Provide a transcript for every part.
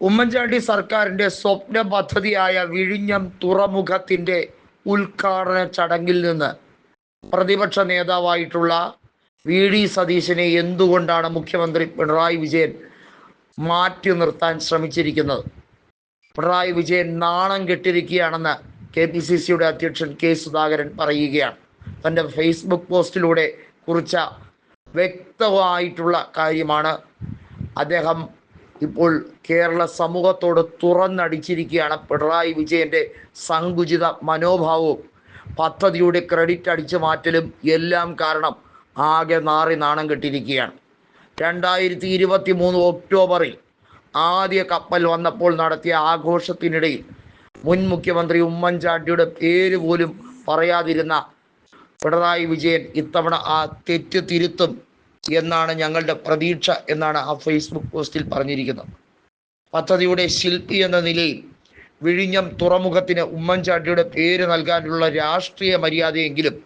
ഉമ്മൻചാണ്ടി സർക്കാരിന്റെ സ്വപ്ന പദ്ധതിയായ വിഴിഞ്ഞം തുറമുഖത്തിന്റെ ഉദ്ഘാടന ചടങ്ങിൽ നിന്ന് പ്രതിപക്ഷ നേതാവായിട്ടുള്ള വി ഡി സതീശനെ എന്തുകൊണ്ടാണ് മുഖ്യമന്ത്രി പിണറായി വിജയൻ മാറ്റി നിർത്താൻ ശ്രമിച്ചിരിക്കുന്നത്? പിണറായി വിജയൻ നാണം കെട്ടിരിക്കുകയാണെന്ന് കെ പി സി സിയുടെ അധ്യക്ഷൻ കെ സുധാകരൻ പറയുകയാണ്. തന്റെ ഫേസ്ബുക്ക് പോസ്റ്റിലൂടെ കുറിച്ച വ്യക്തമായിട്ടുള്ള കാര്യമാണ്. അദ്ദേഹം ഇപ്പോൾ കേരള സമൂഹത്തോട് തുറന്നടിച്ചിരിക്കുകയാണ് പിണറായി വിജയന്റെ സങ്കുചിത മനോഭാവവും. പദ്ധതിയുടെ ക്രെഡിറ്റ് അടിച്ചു മാറ്റലും എല്ലാം കാരണം ആകെ നാറി നാണം കെട്ടിരിക്കുകയാണ്. രണ്ടായിരത്തി ഇരുപത്തി മൂന്ന് ഒക്ടോബറിൽ ആദ്യ കപ്പൽ വന്നപ്പോൾ നടത്തിയ ആഘോഷത്തിനിടയിൽ മുൻ മുഖ്യമന്ത്രി ഉമ്മൻചാണ്ടിയുടെ പേര് പോലും പറയാതിരുന്ന പിണറായി വിജയൻ ഇത്തവണ ആ തെറ്റ് തിരുത്തും എന്നാണ് ഞങ്ങളുടെ പ്രതീക്ഷ എന്നാണ് ആ ഫേസ്ബുക്ക് പോസ്റ്റിൽ പറഞ്ഞിരിക്കുന്നത്. പദ്ധതിയുടെ ശില്പി എന്ന നിലയിൽ വിഴിഞ്ഞം തുറമുഖത്തിന് ഉമ്മൻചാണ്ടിയുടെ പേര് നൽകാനുള്ള രാഷ്ട്രീയ മര്യാദയെങ്കിലും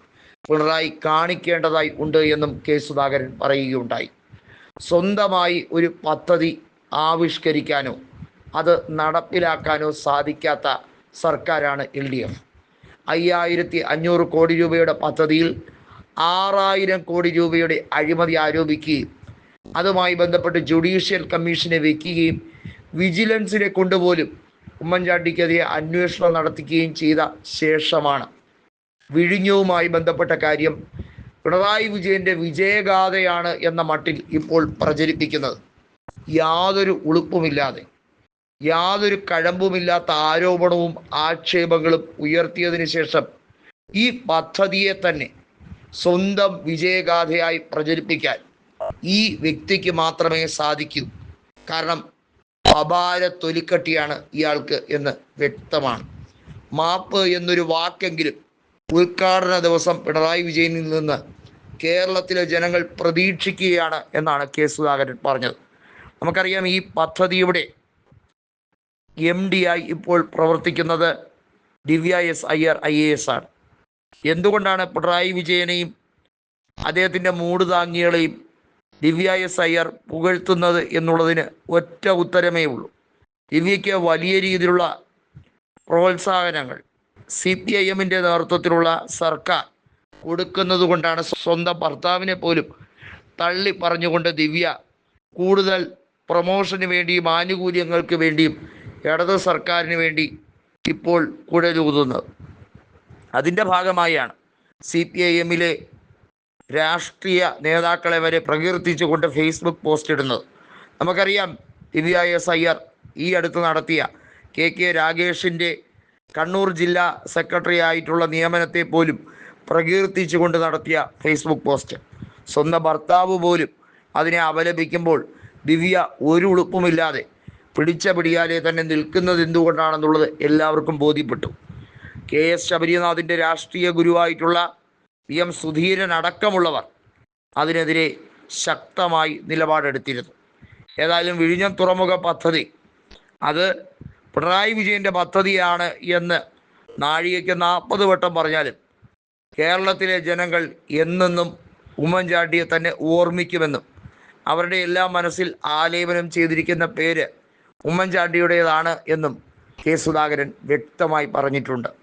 പിണറായി കാണിക്കേണ്ടതായി ഉണ്ട് എന്നും കെ സുധാകരൻ പറയുകയുണ്ടായി. സ്വന്തമായി ഒരു പദ്ധതി ആവിഷ്കരിക്കാനോ അത് നടപ്പിലാക്കാനോ സാധിക്കാത്ത സർക്കാരാണ് എൽ ഡി എഫ്. അയ്യായിരത്തി അഞ്ഞൂറ് കോടി രൂപയുടെ പദ്ധതിയിൽ ആറായിരം കോടി രൂപയുടെ അഴിമതി ആരോപിക്കുകയും അതുമായി ബന്ധപ്പെട്ട് ജുഡീഷ്യൽ കമ്മീഷനെ വെക്കുകയും വിജിലൻസിനെ കൊണ്ടുപോലും ഉമ്മൻചാണ്ടിക്കെതിരെ അന്വേഷണം നടത്തിക്കുകയും ചെയ്ത ശേഷമാണ്. വിഴിഞ്ഞവുമായി ബന്ധപ്പെട്ട കാര്യം പിണറായി വിജയന്റെ വിജയഗാഥയാണ് എന്ന മട്ടിൽ ഇപ്പോൾ പ്രചരിപ്പിക്കുന്നത്. യാതൊരു ഉളുപ്പുമില്ലാതെ യാതൊരു കഴമ്പുമില്ലാത്ത ആരോപണവും ആക്ഷേപങ്ങളും ഉയർത്തിയതിനു ശേഷം ഈ പദ്ധതിയെ തന്നെ സ്വന്തം വിജയഗാഥയായി പ്രചരിപ്പിക്കാൻ ഈ വ്യക്തിക്ക് മാത്രമേ സാധിക്കൂ. കാരണം അപാര തൊലിക്കട്ടിയാണ് ഇയാൾക്ക് എന്ന് വ്യക്തമാണ്. മാപ്പ് എന്നൊരു വാക്കെങ്കിലും ഉദ്ഘാടന ദിവസം പിണറായി വിജയനിൽ നിന്ന് കേരളത്തിലെ ജനങ്ങൾ പ്രതീക്ഷിക്കുകയാണ് എന്നാണ് കെ സുധാകരൻ പറഞ്ഞത്. നമുക്കറിയാം ഈ പദ്ധതിയുടെ എം ഡി ആയി ഇപ്പോൾ പ്രവർത്തിക്കുന്നത് Divya S Iyer I A S ആണ്. എന്തുകൊണ്ടാണ് പിണറായി വിജയനെയും അദ്ദേഹത്തിന്റെ മൂട് താങ്ങികളെയും ദിവ്യ എസ് അയ്യർ പുകഴ്ത്തുന്നത് എന്നുള്ളതിന് ഒറ്റ ഉത്തരമേ ഉള്ളൂ. ദിവ്യയ്ക്ക് വലിയ രീതിയിലുള്ള പ്രോത്സാഹനങ്ങൾ സി പി ഐ എമ്മിന്റെ നേതൃത്വത്തിലുള്ള സർക്കാർ കൊടുക്കുന്നത് കൊണ്ടാണ് സ്വന്തം ഭർത്താവിനെ പോലും തള്ളി പറഞ്ഞുകൊണ്ട് ദിവ്യ കൂടുതൽ പ്രൊമോഷന് വേണ്ടിയും ആനുകൂല്യങ്ങൾക്ക് വേണ്ടിയും ഇടത് സർക്കാരിന് വേണ്ടി ഇപ്പോൾ കുഴലൂതുന്നത്. അതിന്റെ ഭാഗമായാണ് സി പി ഐ എമ്മിലെ രാഷ്ട്രീയ നേതാക്കളെ വരെ പ്രകീർത്തിച്ചുകൊണ്ട് ഫേസ്ബുക്ക് പോസ്റ്റ് ഇടുന്നത് നമുക്കറിയാം ദിവ്യ എസ് അയ്യർ ഈ അടുത്ത് നടത്തിയ കെ കെ രാഗേഷിന്റെ കണ്ണൂർ ജില്ലാ സെക്രട്ടറി ആയിട്ടുള്ള നിയമനത്തെ പോലും പ്രകീർത്തിച്ചുകൊണ്ട് നടത്തിയ ഫേസ്ബുക്ക് പോസ്റ്റ്. സ്വന്തം ഭർത്താവ് പോലും അതിനെ അപലപിക്കുമ്പോൾ ദിവ്യ ഒരു ഉളുപ്പുമില്ലാതെ പിടിച്ച പിടിയാലെ തന്നെ നിൽക്കുന്നത് എന്തുകൊണ്ടാണെന്നുള്ളത് എല്ലാവർക്കും ബോധ്യപ്പെട്ടു. കെ എസ് ശബരിനാഥിന്റെ രാഷ്ട്രീയ ഗുരുവായിട്ടുള്ള പി എം സുധീരൻ അടക്കമുള്ളവർ അതിനെതിരെ ശക്തമായി നിലപാടെടുത്തിരുന്നു. ഏതായാലും വിഴിഞ്ഞം തുറമുഖ പദ്ധതി അത് പിണറായി വിജയന്റെ പദ്ധതിയാണ് എന്ന് നാഴികയ്ക്ക് നാൽപ്പത് വട്ടം പറഞ്ഞാലും കേരളത്തിലെ ജനങ്ങൾ എന്നെന്നും ഉമ്മൻചാണ്ടിയെ തന്നെ ഓർമ്മിക്കുമെന്നും അവരുടെ എല്ലാ മനസ്സിൽ ആലേപനം ചെയ്തിരിക്കുന്ന പേര് ഉമ്മൻചാണ്ടിയുടേതാണ് എന്നും കെ സുധാകരൻ വ്യക്തമായി പറഞ്ഞിട്ടുണ്ട്.